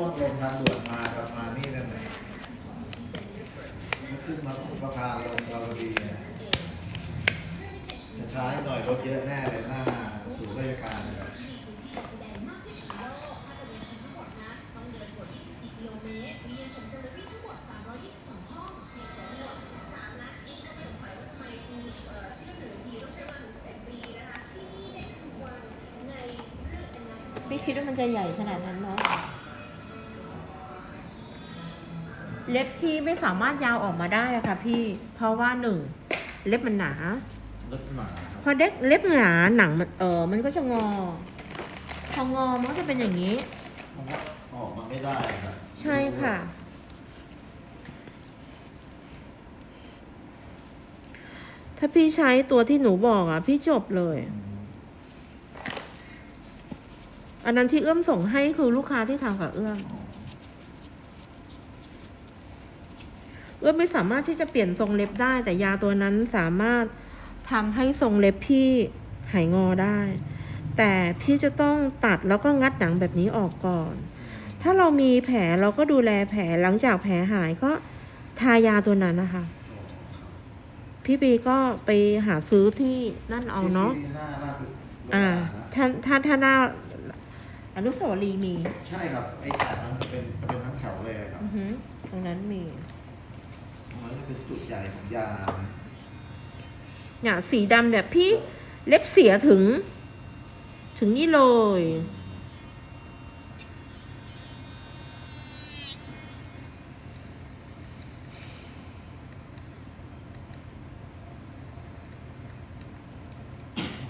ช่วงลงทางด่วนมากับมานี่นั่นไงมันขึ้นมาตรงสะพานลงเราดีเนี่ยจะช้าให้หน่อยรถเยอะแน่เลยหน้าศูนย์ราชการนะครับไม่คิดว่ามันจะใหญ่ขนาดนั้นเนาะ เล็บที่ไม่สามารถยาวออกมาได้อะค่ะพี่ เพราะว่าหนึ่งเล็บมันหนา รถหมาครับพอเด็กเล็บหนาหนังมันเออมันก็จะงอ พองอมันก็จะเป็นอย่างนี้ มันก็ออกมาไม่ได้ครับใช่ค่ะ ถ้าพี่ใช้ตัวที่หนูบอกอะ พี่จบเลย อืมอันนั้นที่เอื้อมส่งให้คือลูกค้าที่ทำกับเอื้อม เอื้อมไม่สามารถที่จะเปลี่ยนทรงเล็บได้ แต่ยาตัวนั้นสามารถทำให้ทรงเล็บพี่หายงอได้ แต่พี่จะต้องตัดแล้วก็งัดหนังแบบนี้ออกก่อน ถ้าเรามีแผลเราก็ดูแลแผลหลังจากแผลหายก็ทายาตัวนั้นนะคะ พี่ปีก็ไปหาซื้อที่นั่นเอาเนาะที่หน้าหน้าอ่าโรงพยาบาลนะถ้าถ้าถ้าหน้าอนุสาวรีย์มี ใช่ครับ ไอ้สายมันจะเป็นจะเป็นทั้งแถวเลยครับอือหือตรงนั้นมี มันจะเป็นจุดใหญ่ของยาเนี่ยสีดำเนี่ยพี่เล็บเสียถึง ถึงนี่เลย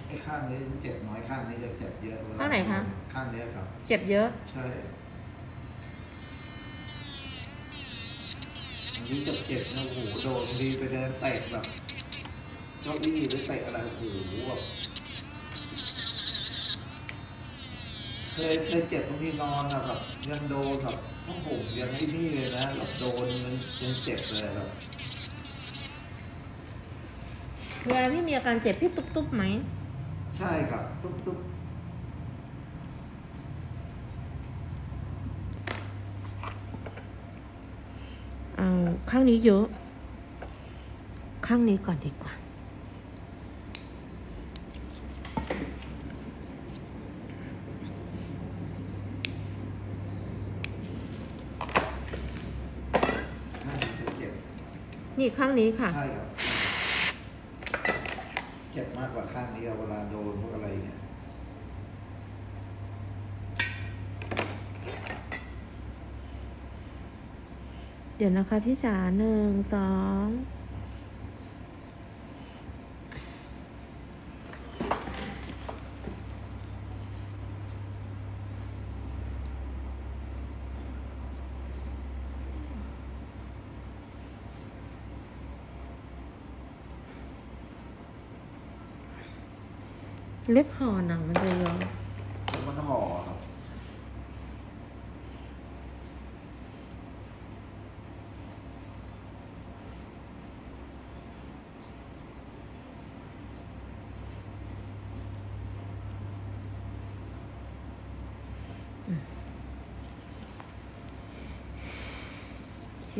ไอ้ข้างนี้เจ็บน้อยข้างนี้จะเจ็บเยอะเวลข้างไหนคะ ข้างนี้ครับ เจ็บเยอะ ใช่ อันนี้จะเจ็บนะโอ้โหโดนบางทีไปเดินเตะแบบเก้าอี้หรือเตะอะไรโอ้โหแบบเคยเคยเจ็บบางทีนอนอะแบบยังโดนแบบโอ้โหยังไอ้นี่เลยนะแบบโดนมันยังเจ็บเลยแบบเวลาพี่มีอาการเจ็บพี่ตุ๊บๆไหม ใช่ครับ ตุ๊บตุ๊บ เอา ข้างนี้เยอะ ข้างนี้ก่อนดีกว่า นี่ข้างนี้ค่ะ ใช่ครับเจ็บมากกว่าข้างนี้อะเวลาโดนพวกอะไรเงี้ย เดี๋ยวนะคะพี่จ๋าหนึ่งสองเล็บห่อหนังมันจะเยอะแล้วมันห่อครับ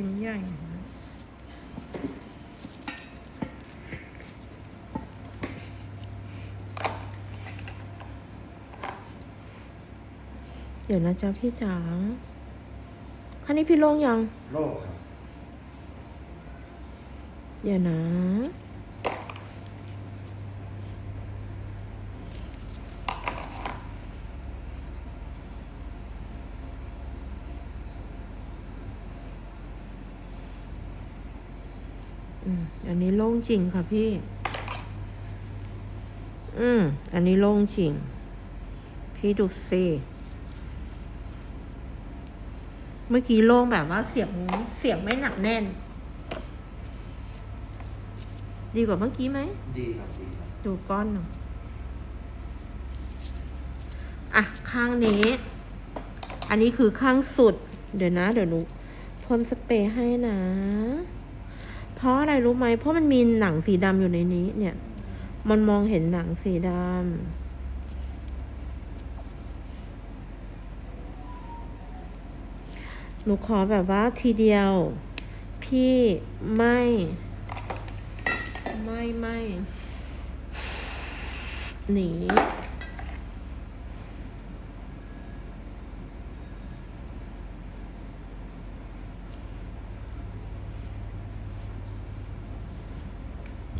ชิ้นใหญ่นะเดี๋ยวนะจ๊ะพี่จ๋าคันนี้พี่โล่งยังโรคครับ เดี๋ยวนะ อืมอันนี้โล่งจริงค่ะพี่ อืม อันนี้โล่งจริง พี่ดูสิเมื่อกี้โล่งแบบว่าเสียงเสียงไม่หนักแน่น ดีกว่าเมื่อกี้ไหม ดีครับดีครับดูก้อนหน่อยอะ ข้างนี้ อันนี้คือข้างสุด เดี๋ยวนะ เดี๋ยวหนูพ่นสเปรย์ให้นะ เพราะอะไรรู้ไหม เพราะมันมีหนังสีดำอยู่ในนี้ เนี่ย มันมองเห็นหนังสีดำหนูขอแบบว่าทีเดียว พี่ไม่ ไม่ไม่หนี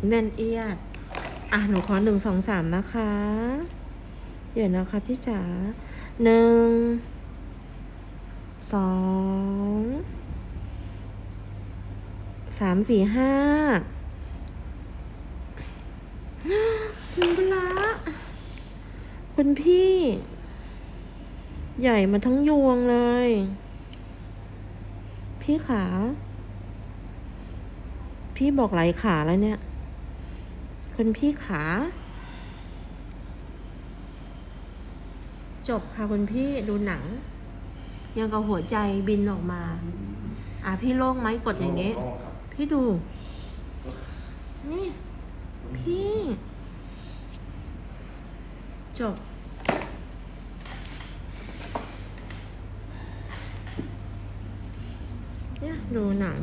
แน่นเอียด อะ หนูขอหนึ่งสองสามนะคะ เดี๋ยวนะคะพี่จ๋าหนึ่ง สอง สามสี่ห้าคุณพระคุณพี่ ใหญ่มาทั้งยวงเลย พี่ขา พี่บอกหลายขาแล้วเนี่ย คุณพี่ขา จบค่ะคุณพี่ดูหนัง ยังกับหัวใจบินออกมา อะพี่โล่งไหมกดอย่างเงี้ยโล่ครับพี่ดู นี่ พี่ จบเนี่ยดูหนัง